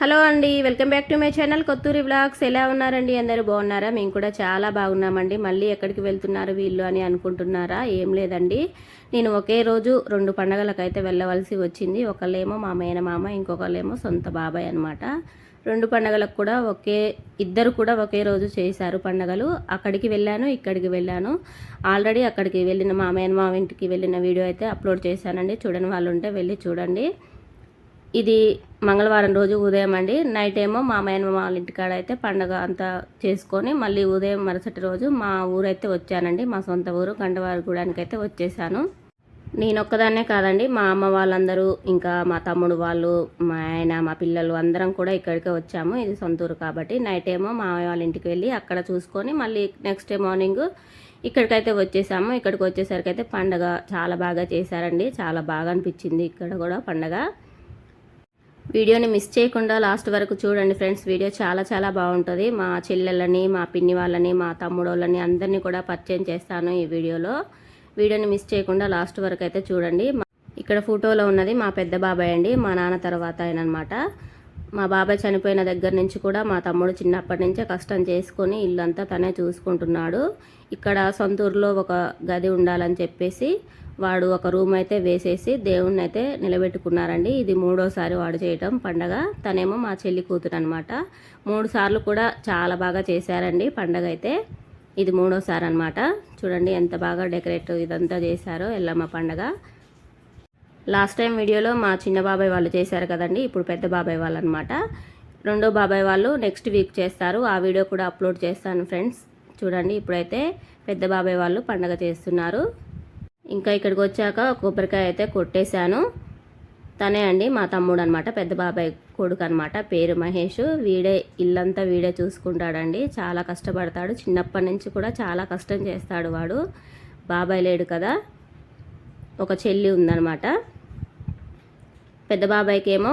Hello అండి welcome back to my channel Kothuri blogs. ఎలా ఉన్నారండి? అందరూ బాగున్నారా? మేము కూడా చాలా బాగున్నామండి. మళ్ళీ ఎక్కడికి వెళ్తున్నారు వీళ్ళు అని అనుకుంటున్నారా? ఏం లేదండి. నేను ఒకే రోజు రెండు పండగలకైతే వెళ్ళవలసి వచ్చింది. ఒకళ్ళేమో మా మేనమామ ఇంకొకళ్ళేమో సొంత బాబాయ్ అనమాట రెండు పండగలకు కూడా ఒకే ఇద్దరు కూడా ఒకే రోజు చేశారు పండగలు. అక్కడికి వెళ్ళాను ఇక్కడికి వెళ్ళాను. ఆల్రెడీ అక్కడికి వెళ్ళిన మా మేనమామ ఇంటికి వెళ్ళిన వీడియో అయితే అప్లోడ్ చేశానండి. చూడని వాళ్ళు ఉంటే వెళ్ళి చూడండి. ఇది మంగళవారం రోజు ఉదయం అండి. నైట్ ఏమో మా మేనమ్మ వాళ్ళ ఇంటికాడ అయితే పండగ అంతా చేసుకొని మళ్ళీ ఉదయం మరుసటి రోజు మా ఊరైతే వచ్చానండి. మా సొంత ఊరు గండవారిగూడానికి అయితే వచ్చేసాను. నేను ఒక్కదాన్నే కాదండి. మా అమ్మ వాళ్ళందరూ ఇంకా మా తమ్ముడు వాళ్ళు మా ఆయన మా పిల్లలు అందరం కూడా ఇక్కడికే వచ్చాము. ఇది సొంతూరు కాబట్టి నైట్ ఏమో మా వాళ్ళ ఇంటికి వెళ్ళి అక్కడ చూసుకొని మళ్ళీ నెక్స్ట్ డే మార్నింగ్ ఇక్కడికైతే వచ్చేసాము. ఇక్కడికి వచ్చేసరికి అయితే పండగ చాలా బాగా చేశారండి. చాలా బాగా అనిపించింది ఇక్కడ కూడా పండగ. వీడియోని మిస్ చేయకుండా లాస్ట్ వరకు చూడండి ఫ్రెండ్స్. వీడియో చాలా చాలా బాగుంటుంది. మా చెల్లెళ్ళని మా పిన్ని వాళ్ళని మా తమ్ముడోళ్ళని అందరినీ కూడా పరిచయం చేస్తాను ఈ వీడియోలో. వీడియోని మిస్ చేయకుండా లాస్ట్ వరకు అయితే చూడండి. ఇక్కడ ఫోటోలో ఉన్నది మా పెద్ద బాబాయ్ అండి. మా నాన్న తర్వాత ఆయన అనమాట మా బాబాయ్ చనిపోయిన దగ్గర నుంచి కూడా మా తమ్ముడు చిన్నప్పటి నుంచే కష్టం చేసుకొని ఇల్లంతా తనే చూసుకుంటున్నాడు. ఇక్కడ సొంతూరులో ఒక గది ఉండాలని చెప్పేసి వాడు ఒక రూమ్ అయితే వేసేసి దేవుణ్ణి అయితే నిలబెట్టుకున్నారండి. ఇది మూడోసారి వాడు చేయటం పండగ. తనేమో మా చెల్లి కూతురు అనమాట మూడు సార్లు కూడా చాలా బాగా చేశారండి పండగ అయితే. ఇది మూడోసారి అనమాట చూడండి ఎంత బాగా డెకరేట్ ఇదంతా చేశారో ఎల్లమ్మ పండగ. లాస్ట్ టైం వీడియోలో మా చిన్న బాబాయ్ వాళ్ళు చేశారు కదండి ఇప్పుడు పెద్ద బాబాయ్ వాళ్ళు అనమాట రెండో బాబాయ్ వాళ్ళు నెక్స్ట్ వీక్ చేస్తారు ఆ వీడియో కూడా అప్లోడ్ చేస్తాను ఫ్రెండ్స్. చూడండి ఇప్పుడైతే పెద్ద బాబాయ్ వాళ్ళు పండగ చేస్తున్నారు. ఇంకా ఇక్కడికి వచ్చాక కొబ్బరికాయ అయితే కొట్టేశాను. తనే అండి మా తమ్ముడు అనమాట పెద్ద బాబాయ్ కొడుకు అనమాట పేరు మహేష్ వీడే ఇల్లంతా వీడే చూసుకుంటాడండి. చాలా కష్టపడతాడు చిన్నప్పటి నుంచి కూడా చాలా కష్టం చేస్తాడు వాడు. బాబాయ్ లేడు కదా ఒక చెల్లి ఉందన్నమాట పెద్ద బాబాయ్కి ఏమో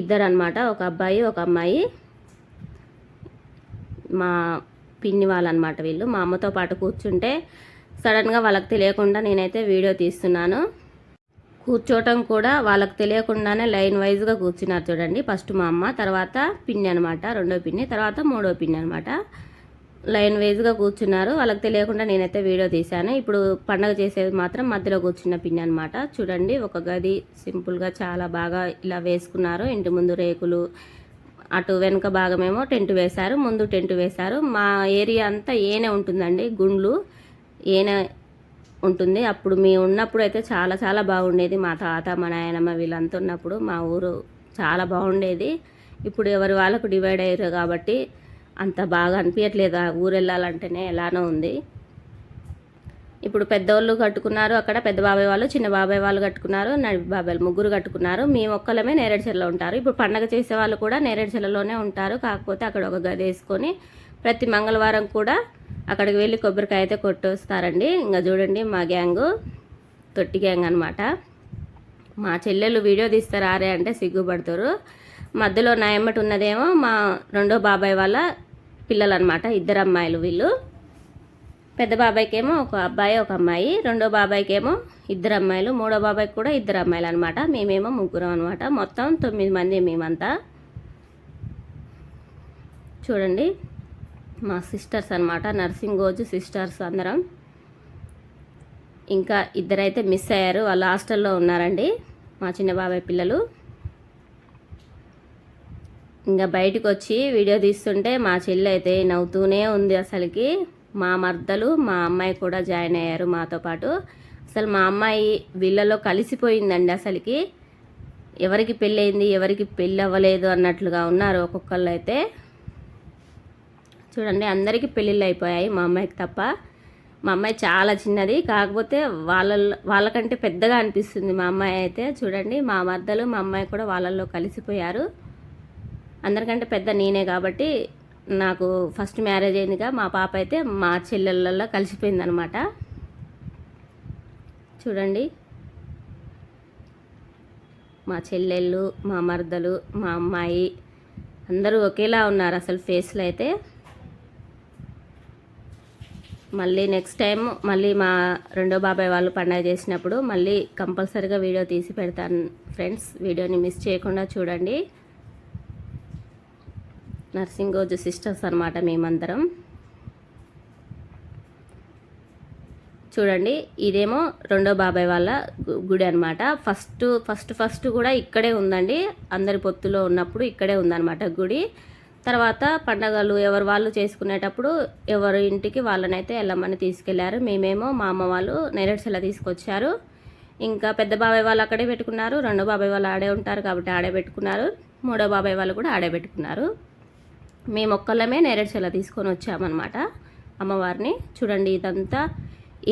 ఇద్దరు అనమాట ఒక అబ్బాయి ఒక అమ్మాయి. మా పిన్ని వాళ్ళనమాట వీళ్ళు. మా అమ్మతో పాటు కూర్చుంటే సడన్గా వాళ్ళకి తెలియకుండా నేనైతే వీడియో తీస్తున్నాను. కూర్చోవటం కూడా వాళ్ళకి తెలియకుండానే లైన్ వైజ్గా కూర్చున్నారు చూడండి. ఫస్ట్ మా అమ్మ తర్వాత పిన్ని అనమాట రెండో పిన్ని తర్వాత మూడో పిన్ని అనమాట లైన్ వైజ్గా కూర్చున్నారు. వాళ్ళకి తెలియకుండా నేనైతే వీడియో తీశాను. ఇప్పుడు పండగ చేసేది మాత్రం మధ్యలో కూర్చున్న పిన్ని అనమాట చూడండి ఒక గది సింపుల్గా చాలా బాగా ఇలా వేసుకున్నారు. ఇంటి ముందు రేకులు అటు వెనుక భాగమేమో టెంట్ వేశారు ముందు టెంట్ వేశారు. మా ఏరియా అంతా ఏనే ఉంటుందండి గుండ్లు ఏనే ఉంటుంది. అప్పుడు మేము ఉన్నప్పుడు అయితే చాలా చాలా బాగుండేది. మా తాత మా నాయనమ్మ వీళ్ళంతా ఉన్నప్పుడు మా ఊరు చాలా బాగుండేది. ఇప్పుడు ఎవరి వాళ్ళకు డివైడ్ అయ్యారు కాబట్టి అంత బాగా అనిపించట్లేదు ఆ ఊరు వెళ్ళాలంటేనే ఎలానో ఉంది. ఇప్పుడు పెద్దోళ్ళు కట్టుకున్నారు అక్కడ. పెద్ద బాబాయ్ వాళ్ళు చిన్న బాబాయ్ వాళ్ళు కట్టుకున్నారు నడి బాబాయ్ ముగ్గురు కట్టుకున్నారు. మేము ఒక్కలమే నేరేడుచెల్లో ఉంటారు. ఇప్పుడు పండగ చేసే వాళ్ళు కూడా నేరేడుచెల్లలోనే ఉంటారు. కాకపోతే అక్కడ ఒక గది వేసుకొని ప్రతి మంగళవారం కూడా అక్కడికి వెళ్ళి కొబ్బరికాయ అయితే కొట్టొస్తారండి. ఇంకా చూడండి మా గ్యాంగు తొట్టి గ్యాంగ్ అనమాట మా చెల్లెలు వీడియో తీస్తారు ఆరే అంటే సిగ్గుపడతారు. మధ్యలో నా ఎమ్మటి ఉన్నదేమో మా రెండో బాబాయ్ వాళ్ళ పిల్లలు అనమాట ఇద్దరు అమ్మాయిలు వీళ్ళు. పెద్ద బాబాయ్కేమో ఒక అబ్బాయి ఒక అమ్మాయి. రెండో బాబాయ్కేమో ఇద్దరు అమ్మాయిలు మూడో బాబాయ్కి కూడా ఇద్దరు అమ్మాయిలు అనమాట మేమేమో ముగ్గురం అనమాట మొత్తం తొమ్మిది మంది మేమంతా. చూడండి మా సిస్టర్స్ అనమాట నర్సింగ్ కోచ్ సిస్టర్స్ అందరం. ఇంకా ఇద్దరైతే మిస్ అయ్యారు. వాళ్ళు హాస్టల్లో ఉన్నారండి మా చిన్న బాబాయ్ పిల్లలు. ఇంకా బయటకు వచ్చి వీడియో తీస్తుంటే మా చెల్లి అయితే నవ్వుతూనే ఉంది అసలుకి. మా మర్దలు మా అమ్మాయి కూడా జాయిన్ అయ్యారు మాతో పాటు. అసలు మా అమ్మాయి వీళ్ళలో కలిసిపోయిందండి అసలుకి. ఎవరికి పెళ్ళయింది ఎవరికి పెళ్ళి అవ్వలేదు అన్నట్లుగా ఉన్నారు ఒక్కొక్కళ్ళు అయితే. చూడండి అందరికీ పెళ్ళిళ్ళు అయిపోయాయి మా అమ్మాయికి తప్ప. మా అమ్మాయి చాలా చిన్నది. కాకపోతే వాళ్ళ వాళ్ళకంటే పెద్దగా అనిపిస్తుంది మా అమ్మాయి అయితే. చూడండి మా మర్దలు మా అమ్మాయి కూడా వాళ్ళల్లో కలిసిపోయారు. అందరికంటే పెద్ద నేనే కాబట్టి నాకు ఫస్ట్ మ్యారేజ్ అయిందిగా. మా పాప అయితే మా చెల్లెళ్ళల్లో కలిసిపోయిందనమాట. చూడండి. మా చెల్లెళ్ళు మా మరదలు మా అమ్మాయి అందరూ ఒకేలా ఉన్నారు అసలు ఫేస్లో అయితే. మళ్ళీ నెక్స్ట్ టైం మళ్ళీ మా రెండో బాబాయ్ వాళ్ళు పండగ చేసినప్పుడు మళ్ళీ కంపల్సరీగా వీడియో తీసి పెడతాను ఫ్రెండ్స్. వీడియోని మిస్ చేయకుండా చూడండి. నర్సింగ్ రోజు సిస్టర్స్ అనమాట మేమందరం. చూడండి ఇదేమో రెండో బాబాయ్ వాళ్ళ గు- గుడి అనమాట ఫస్ట్ ఫస్ట్ ఫస్ట్ కూడా ఇక్కడే ఉందండి. అందరి పొత్తులో ఉన్నప్పుడు ఇక్కడే ఉందన్నమాట గుడి. తర్వాత పండగలు ఎవరు వాళ్ళు చేసుకునేటప్పుడు ఎవరి ఇంటికి వాళ్ళనైతే ఎల్లమ్మని తీసుకెళ్ళారు. మేమేమో మా అమ్మ వాళ్ళు నెరడ్సెలా తీసుకొచ్చారు. ఇంకా పెద్ద బాబాయ్ వాళ్ళు అక్కడే పెట్టుకున్నారు. రెండో బాబాయ్ వాళ్ళు ఆడే ఉంటారు కాబట్టి ఆడే పెట్టుకున్నారు. మూడో బాబాయ్ వాళ్ళు కూడా ఆడే పెట్టుకున్నారు. మేము ఒక్కళ్ళమే నేరేడుచెల తీసుకొని వచ్చామన్నమాట అమ్మవారిని. చూడండి ఇదంతా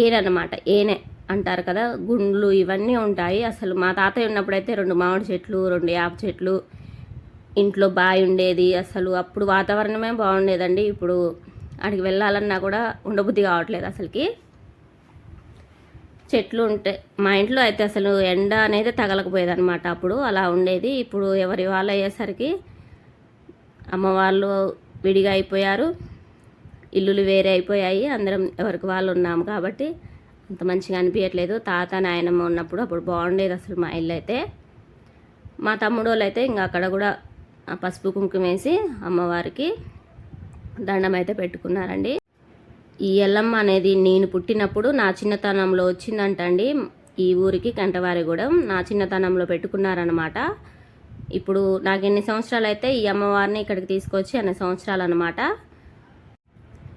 ఏనమాట ఏనే అంటారు కదా గుండ్లు ఇవన్నీ ఉంటాయి. అసలు మా తాతయ్య ఉన్నప్పుడైతే రెండు మామిడి చెట్లు రెండు యాప చెట్లు ఇంట్లో బావి ఉండేది అసలు అప్పుడు వాతావరణమే బాగుండేదండి. ఇప్పుడు అడిగి వెళ్ళాలన్నా కూడా ఉండబుద్ధి కావట్లేదు అసలుకి. చెట్లు ఉంటే మా ఇంట్లో అయితే అసలు ఎండ అనేది తగలకపోయేది అనమాట అప్పుడు అలా ఉండేది. ఇప్పుడు ఎవరి వాళ్ళు అయ్యేసరికి అమ్మ వాళ్ళు విడిగా అయిపోయారు. ఇల్లులు వేరే అయిపోయాయి. అందరం ఎవరికి వాళ్ళు ఉన్నాము కాబట్టి అంత మంచిగా అనిపించట్లేదు తాత నాయనమ్మ ఉన్నప్పుడు అప్పుడు బాగుండేది అసలు మా ఇల్లు అయితే. మా తమ్ముడు వాళ్ళు అయితే ఇంకా అక్కడ కూడా పసుపు కుంకుమ వేసి అమ్మవారికి దండం అయితే పెట్టుకున్నారండి. ఈ ఎల్లమ్మ అనేది నేను పుట్టినప్పుడు నా చిన్నతనంలో వచ్చిందంటండి. ఈ ఊరికి కంటవారిగూడెం నా చిన్నతనంలో పెట్టుకున్నారనమాట ఇప్పుడు నాకు ఎన్ని సంవత్సరాలు అయితే ఈ అమ్మవారిని ఇక్కడికి తీసుకొచ్చి అన్ని సంవత్సరాలు అనమాట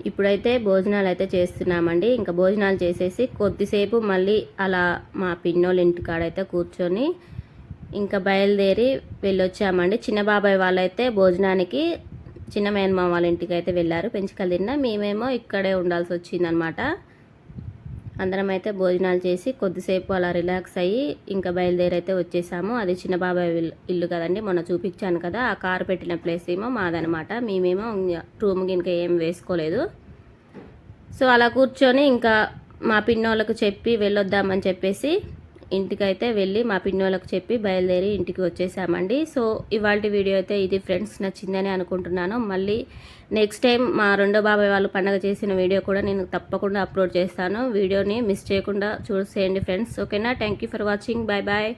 ఇప్పుడైతే భోజనాలు అయితే చేస్తున్నామండి. ఇంకా భోజనాలు చేసేసి కొద్దిసేపు మళ్ళీ అలా మా పిన్నోళ్ళ ఇంటికాడైతే కూర్చొని ఇంకా బయలుదేరి వెళ్ళొచ్చామండి. చిన్న బాబాయ్ వాళ్ళైతే భోజనానికి చిన్న మేనమ్మ వాళ్ళ ఇంటికి అయితే వెళ్ళారు. పెంచుకలు తిన్నా మేమేమో ఇక్కడే ఉండాల్సి వచ్చిందనమాట. అందరం అయితే భోజనాలు చేసి కొద్దిసేపు అలా రిలాక్స్ అయ్యి ఇంకా బయలుదేరి అయితే వచ్చేసాము. అది చిన్న బాబాయ్ ఇల్లు- ఇల్లు కదండి మొన్న చూపించాను కదా ఆ కారు పెట్టిన ప్లేస్ ఏమో మాదనమాట. మేమేమో రూమ్ ఇంకా ఏం వేసుకోలేదు. సో అలా కూర్చొని ఇంకా మా పిన్నోళ్ళకు చెప్పి వెళ్ళొద్దామని చెప్పేసి ఇంటికైతే వెళ్ళి మా పిన్నోళ్ళకు చెప్పి బయలుదేరి ఇంటికి వచ్చేసామండి. సో ఇవాళ వీడియో అయితే ఇది ఫ్రెండ్స్ నచ్చిందని అనుకుంటున్నాను. మళ్ళీ నెక్స్ట్ టైం మా రెండో బాబాయ్ వాళ్ళు పండగ చేసిన వీడియో కూడా నేను తప్పకుండా అప్లోడ్ చేస్తాను. వీడియోని మిస్ చేయకుండా చూసేయండి ఫ్రెండ్స్. ఓకేనా? Thank you for watching. Bye bye.